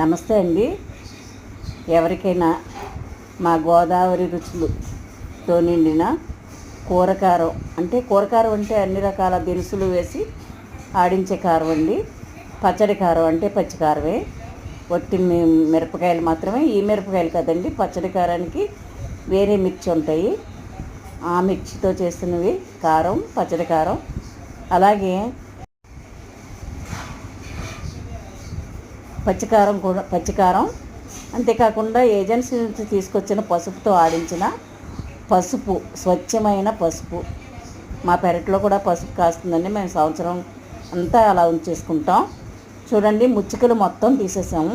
నమస్తే అండి. ఎవరికైనా మా గోదావరి రుచులుతో నిండిన కూరకారం అంటే కూరకారం అంటే అన్ని రకాల దినుసులు వేసి ఆడించే కారం అండి. పచ్చడి కారం అంటే పచ్చికారమే ఒట్టి మిరపకాయలు మాత్రమే ఈ మిరపకాయలు కదండి పచ్చడి కారానికి వేరే మిర్చి ఉంటాయి. ఆ మిర్చితో చేసినవి కారం పచ్చడి కారం. అలాగే పచ్చికారం కూడా పచ్చికారం. అంతేకాకుండా ఏజెన్సీ నుంచి తీసుకొచ్చిన పసుపుతో ఆడించిన పసుపు స్వచ్ఛమైన పసుపు. మా పెరట్లో కూడా పసుపు కాస్తుందండి. మేము సంవత్సరం అంతా అలా ఉంచేసుకుంటాం. చూడండి ముచ్చికలు మొత్తం తీసేసాము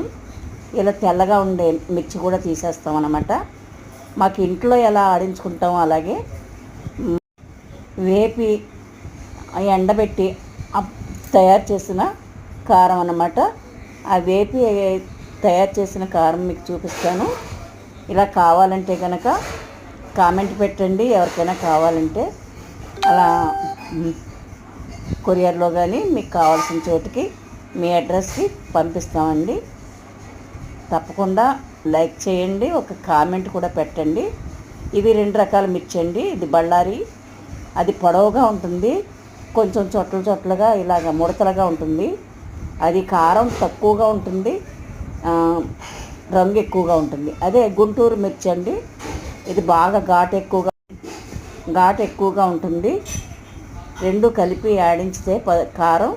ఇలా తెల్లగా ఉండే మిర్చి కూడా తీసేస్తాం అన్నమాట. మాకు ఇంట్లో ఎలా ఆడించుకుంటాం అలాగే వేపి ఎండబెట్టి తయారు చేసిన కారం అన్నమాట. ఆ వేపి తయారు చేసిన కారం మీకు చూపిస్తాను. ఇలా కావాలంటే కనుక కామెంట్ పెట్టండి ఎవరికైనా కావాలంటే. అలా కొరియర్లో కానీ మీకు కావాల్సిన చోటుకి మీ అడ్రస్కి పంపిస్తామండి. తప్పకుండా లైక్ చేయండి ఒక కామెంట్ కూడా పెట్టండి. ఇది రెండు రకాల మిర్చి అండి ఇది బళ్ళారి అది పొడవుగా ఉంటుంది కొంచెం చొట్టలు చొట్టలుగా ఇలాగ ముడతలుగా ఉంటుంది. అది కారం తక్కువగా ఉంటుంది రంగు ఎక్కువగా ఉంటుంది. అదే గుంటూరు మిర్చి అండి. ఇది బాగా ఘాటు ఎక్కువగా ఘాటు ఎక్కువగా ఉంటుంది. రెండు కలిపి ఆడించితే ప కారం